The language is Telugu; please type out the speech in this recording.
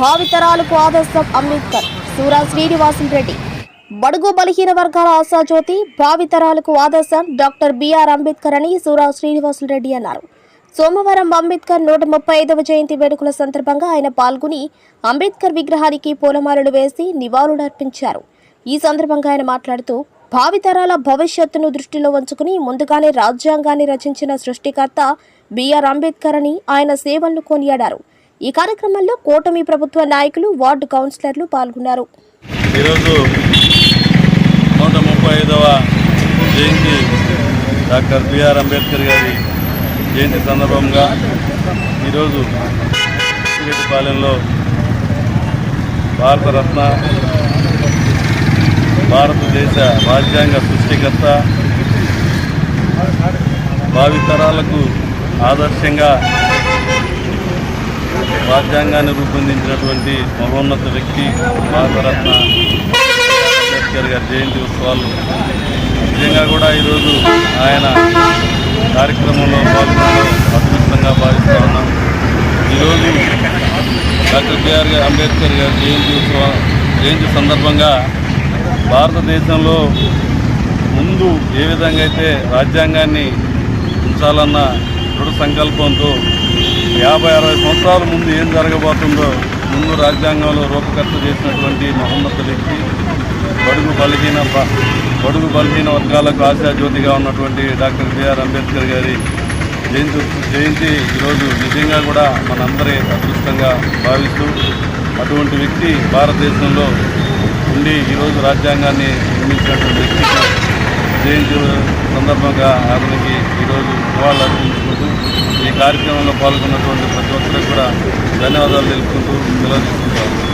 భావితరాలకు ఆదర్శం అంబేద్కర్. సూరా శ్రీనివాసం రెడ్డి. బడుగు బలహీన వర్గాల ఆశాజ్యోతి భావితరాలకు ఆదర్శం డాక్టర్ బిఆర్ అంబేద్కర్ అని సూరా శ్రీనివాసులు రెడ్డి అన్నారు. సోమవారం అంబేద్కర్ నూట ముప్పై ఐదవ జయంతి వేడుకల సందర్భంగా ఆయన పాల్గొని అంబేద్కర్ విగ్రహానికి పూలమాలలు వేసి నివాళులర్పించారు. ఈ సందర్భంగా ఆయన మాట్లాడుతూ భావితరాల భవిష్యత్తును దృష్టిలో ఉంచుకుని ముందుగానే రాజ్యాంగాన్ని రచించిన సృష్టికర్త బిఆర్ అంబేద్కర్ అని ఆయన సేవలను కొనియాడారు. ఈ కార్యక్రమంలో కూటమి ప్రభుత్వ నాయకులు వార్డు కౌన్సిలర్లు పాల్గొన్నారు. ఈరోజు నూట ముప్పై ఐదవ జయంతి డాక్టర్ బిఆర్ అంబేద్కర్ గారి జయంతి సందర్భంగా ఈరోజు పాలెంలో భారతరత్న భారతదేశ రాజ్యాంగ సృష్టికర్త భావితరాలకు ఆదర్శంగా రాజ్యాంగాన్ని రూపొందించినటువంటి మహోన్నత వ్యక్తి భారతరత్న అంబేద్కర్ గారి జయంతి ఉత్సవాలు. నిజంగా కూడా ఈరోజు ఆయన కార్యక్రమంలో పాల్గొనడం అదృష్టంగా భావిస్తూ ఉన్నాం. ఈరోజు డాక్టర్ బిఆర్ గారు అంబేద్కర్ గారి జయంతి ఉత్సవ జయంతి సందర్భంగా భారతదేశంలో ముందు ఏ విధంగా అయితే రాజ్యాంగాన్ని ఉంచాలన్న దృఢ సంకల్పంతో యాభై అరవై సంవత్సరాల ముందు ఏం జరగబోతుందో ముందు రాజ్యాంగంలో రూపకర్త చేసినటువంటి మహోన్నత వ్యక్తి బడుగు బలహీన బడుగు బలహీన వర్గాలకు ఆశాజ్యోతిగా ఉన్నటువంటి డాక్టర్ బిఆర్ అంబేద్కర్ గారి జయంతి జయంతి ఈరోజు నిజంగా కూడా మనందరి అదృష్టంగా భావిస్తూ అటువంటి వ్యక్తి భారతదేశంలో ఉండి ఈరోజు రాజ్యాంగాన్ని నిర్మించినటువంటి వ్యక్తి. జయంతి సందర్భంగా అతనికి ఈరోజు నివాళులు అర్పించుకుంటూ ఈ కార్యక్రమంలో పాల్గొన్నటువంటి ప్రతి ఒక్కరికి కూడా ధన్యవాదాలు తెలుపుకుంటూ నిలదీసుకుంటారు